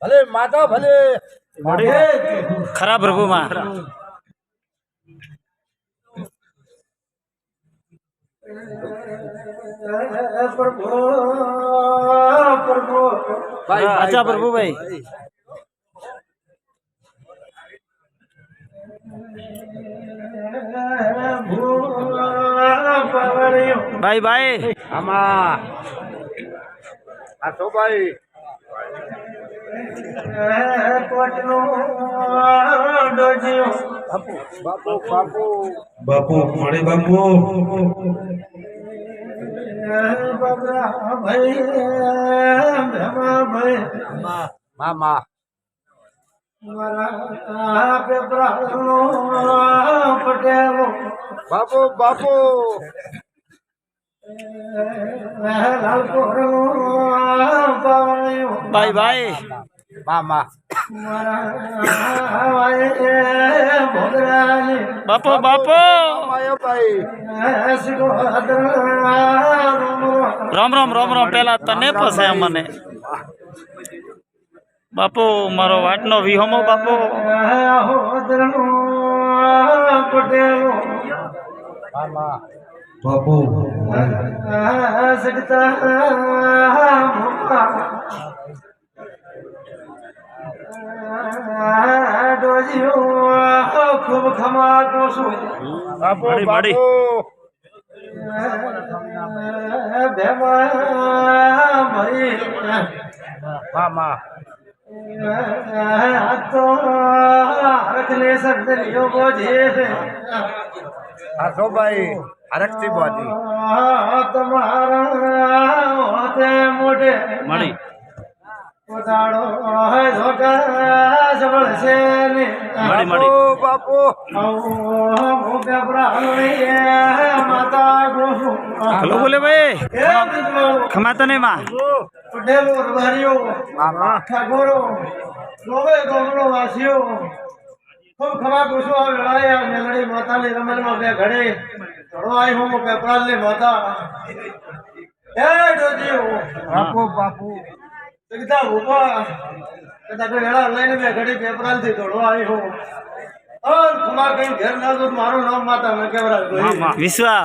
ભલે માતા ભલે. ખરા પ્રભુમાં પ્રભુ પ્રભુ હા, આચા પ્રભુભાઈ બાય ભાઈ. આમાં. આ તો ભાઈ? બાપુ બાપુ બાપુ. બાપુ મળે બાપુ. મામા. પટેલો બાપુ બાપુ. ભાઈ ભાઈ. મામા. બાપો બાપો. માયો ભાઈ. રામ રામ રામ રામ. પેલા તને પસે મને. બાપુ મારો વાટનો વિહોમો બાપુ. બાપુ ખૂબ ખમાતો છું બાપુ. બાપુ ભેમા મરી મામા. ભાઈ હરકતી બોધી તમારા હોતે મોઢે. મળી પોતાડો ધોકા સબળશે ને. મળી મળી બાપુ મોટા પ્રાણી માતા ગોસુ હલો બોલે ભાઈ. એ મિત્રો માં. પટેલો રબારીઓ ઠાકોરો ગોવે ગોમનો વાસીઓ ખૂબ ખરા કુશો આ વેળાએ મેલડી માતાની રમણમાં બે ઘડે આઈ હું પેપરાલની માતા. હે ડોજીઓ. બાપુ બાપુ. જગતા ઊભા કદાચ વેળા લઈને બે ઘડી પેપરાલથી ઘડો આઈ હું. અન ખુમા કઈ ઘેર ના તો મારું નામ માતા ન કેવરાય વિશ્વા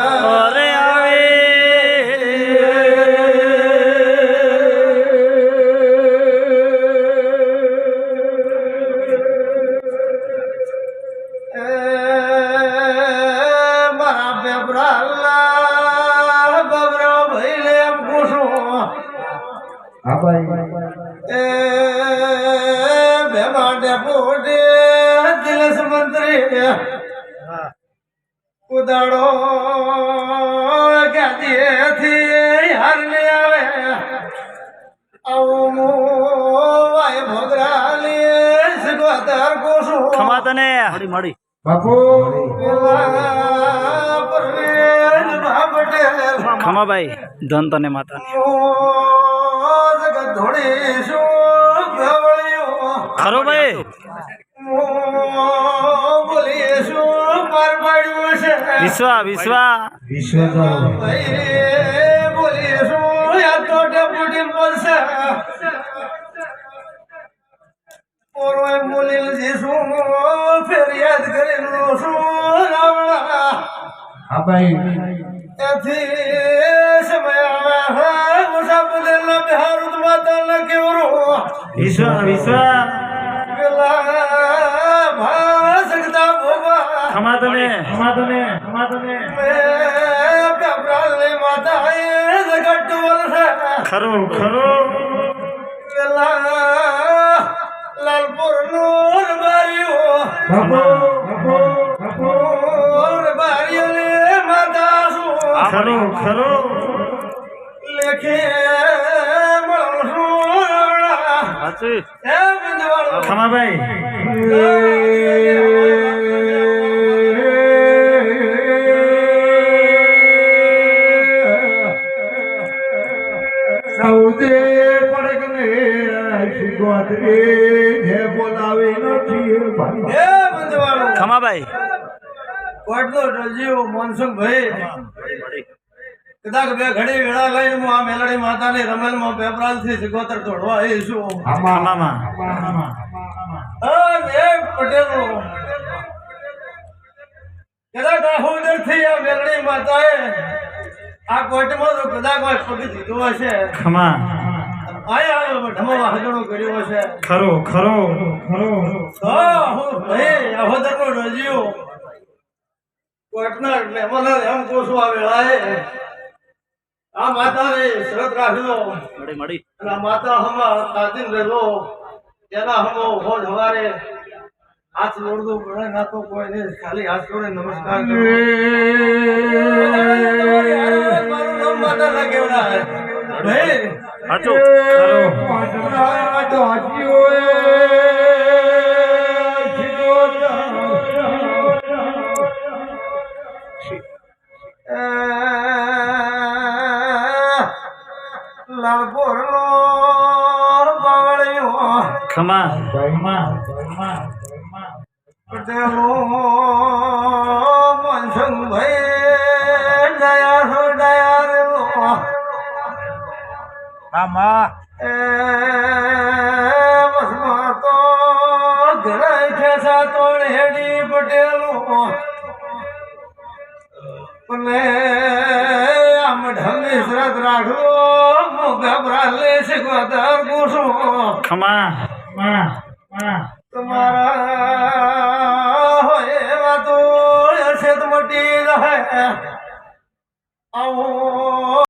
બેબરા બબરા ભાઈ એમ પૂછું હા ભાઈ. એ બે પોટે દિલસ મંત્રી ઉદાડો ક્યાંથી હારને આવે. આવો મો વાય ભોગરાલી સગવતર કોશું ખમા તને. મળી મળી. બાપુ. ભાપટેલ ખમા ભાઈ ધન તને માતાની ખરો ભાઈ. વિશ્વા વિશ્વા. હા ભાઈ. ત્યાંથી સમય આવે હે મુસા બદલ બિહાર માતા ન કેવરો વિશ્વા વિશ્વા પેલા ભા સગતા ભોબા ખમા તને ખમા તને ખમા તને પેપરાલની માતા એ જગત વલસે ખરો ખરો. પેલા લાલપુર નૂર બારીઓ ખરો ખરો. લેખે ખમાભાઈ. સૌદે પડકને શિગોતરે જે બોલાવી નથી ભાઈ. ખમાભાઈ. કોટનો રજીવ મોનસુખભાઈ. કદાચ બે ઘડી વેળા લઈને હું આ મેલડી માતાની રમેલમાં પેપરાલથી સિકોતર તોડવા આવીશું. પટેલો કદાચ આહુદરથી આ મેલડી માતાએ આ કોર્ટમાં તો કદાચ કોઈ પગ જીતો હશે. ખમા આયા ઢમવા હજણો કર્યો હશે. ખરો ખરો. ખરો તો હું ભાઈ આહોદરનો રજીવ કોર્ટના મહેમાનો એમ કોશું આ વેળાએ. આ માતાને શરત રાખજો. મળી મળી. અને માતા હમા તાજીન રહેલો તેના હમો હોજ હવારે. હાથ લોડદો પડે ના તો કોઈ નહીં. ખાલી હાથ જોડે નમસ્કાર કરો. મારું નામ માતા ના કેવડા ભાઈ હાચો. હાચો. હાચી તો ખમા તો ઘણા ખેસા તોડ હેડી પટેલો અને આમ ઢંગી શ્રદ્ધ રાખો મોગા બ્રાલે શીખવા ગુસો ખમા તમારા એવા તો મટી જાય. આવો.